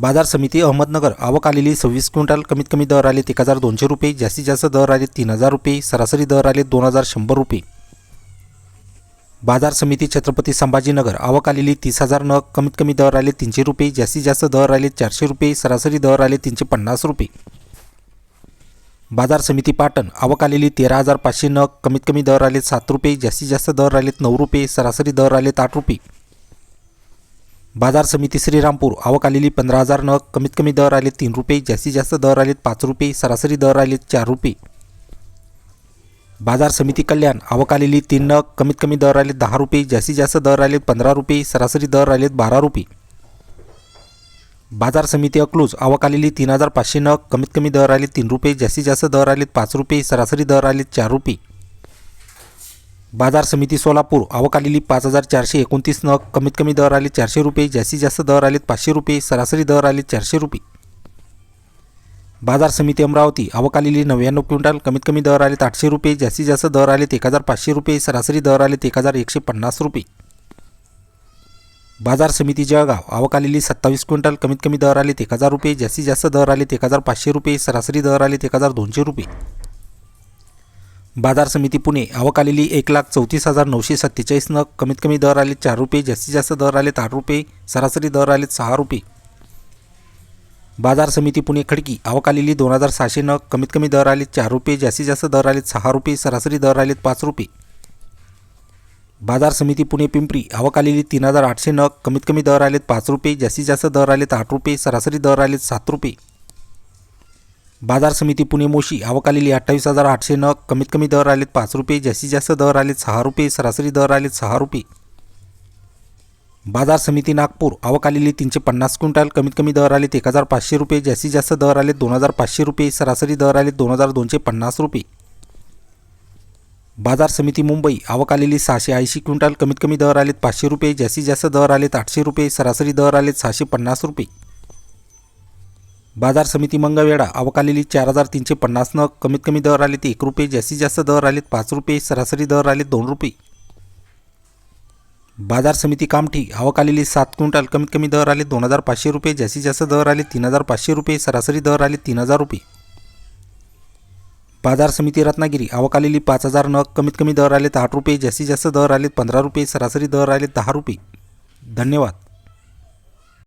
बाजार समिती अहमदनगर आवक आलेली सव्वीस क्विंटल कमीत कमी दर आले एक हजार दोनशे रुपये जास्तीत जास्त दर आले तीन हजार रुपये सरासरी दर आले दोन हजार शंभर रुपये. बाजार समिती छत्रपती संभाजीनगर आवक आलेली तीस हजार नग कमीत कमी दर आले तीनशे रुपये जास्तीत जास्त दर आले चारशे रुपये सरासरी दर आले तीनशे पन्नास रुपये. बाजार समिती पाटण आवक आलेली तेरा हजार पाचशे नग कमीत कमी दर आले सात रुपये जास्तीत जास्त दर आलेत नऊ रुपये सरासरी दर आलेत आठ रुपये. बाजार समिती श्रीरामपूर आवक आलेली पंधरा हजार नग कमीत कमी दर आले तीन रुपये जास्तीत जास्त दर आलेत पाच रुपये सरासरी दर आलेत चार रुपये. बाजार समिती कल्याण आवक आलेली तीन नग कमीत कमी दर आलेत दहा रुपये जास्तीत जास्त दर आलेत पंधरा रुपये सरासरी दर आलेत बारा रुपये. बाजार समिती अकलूज आवक आलेली तीन हजार पाचशे नग कमीत कमी दर आले तीन रुपये जास्तीत जास्त दर आलेत पाच रुपये सरासरी दर आलेत चार रुपये. बाजार समिती सोलापूर आवक आलेली पाच हजार चारशे एकोणतीस नग कमीत कमी दर आले चारशे रुपये जास्तीत जास्त दर आलेत पाचशे रुपये सरासरी दर आले चारशे रुपये. बाजार समिती अमरावती आवक आलेली नव्याण्णव क्विंटल कमीत कमी दर आलेत आठशे रुपये जास्तीत जास्त दर आलेत एक हजार पाचशे रुपये सरासरी दर आलेत एक हजार एकशे पन्नास रुपये. बाजार समिती जळगाव आवक आलेली सत्तावीस क्विंटल कमीत कमी दर आलेत एक हजार रुपये जास्तीत जास्त दर आलेत एक हजार पाचशे रुपये सरासरी दर आलेत एक हजार दोनशे रुपये. बाजार समिती पुणे आवक आलेली एक लाख चौतीस हजार नऊशे सत्तेचाळीस नग. कमीत कमी दर आले चार रुपये जास्तीत जास्त दर आलेत आठ रुपये सरासरी दर आलेत सहा रुपये. बाजार समिती पुणे खडकी आवक आलेली दोन हजार सहाशे नग. कमीत कमी दर आलेत चार रुपये जास्तीत जास्त दर आलेत सहा रुपये सरासरी दर आलेत पाच रुपये. बाजार समिती पुणे पिंपरी आवक आलेली तीन हजार आठशे नग. कमीत कमी दर आलेत पाच रुपये जास्तीत जास्त दर आलेत आठ रुपये सरासरी दर आलेत सात रुपये. बाजार समिती पुणे मोशी आवक अठ्ठावीस हजार आठशे नग कमीत कमी दर आलेत पाच रुपये जास्तीत जास्त दर आलेत सहा रुपये सरासरी दर आलेत सहा रुपये. बाजार समिती नागपूर अवकालेली तीनशे पन्नास क्विंटल कमीत कमी दर आलेत एक हजार पाचशे रुपये जास्तीत जास्त दर आलेत दोन हजार पाचशे रुपये सरासरी दर आलेत दोन हजार दोनशे पन्नास रुपये. बाजार समिती मुंबई अवकालेली सहाशे ऐंशी क्विंटल कमीत कमी दर आलेत पाचशे रुपये जास्तीत जास्त दर आलेत आठशे रुपये सरासरी दर आलेत सहाशे पन्नास रुपये. बाजार समिती मंगळवेढा अवकालेली चार हजार तीनशे पन्नास नग कमीत कमी दर आलेत एक रुपये जास्तीत जास्त दर आलेत पाच रुपये सरासरी दर आलेत दोन रुपये. बाजार समिती कामठी आवक सात क्विंटल कमीत कमी दर आले दोन हजार पाचशे रुपये जास्तीत जास्त दर आले तीन हजार पाचशे रुपये सरासरी दर आले तीन हजार रुपये. बाजार समिती रत्नागिरी अवकालेली पाच हजार नग कमीत कमी दर आलेत आठ रुपये जास्तीत जास्त दर आलेत पंधरा रुपये सरासरी दर आलेत दहा रुपये. धन्यवाद.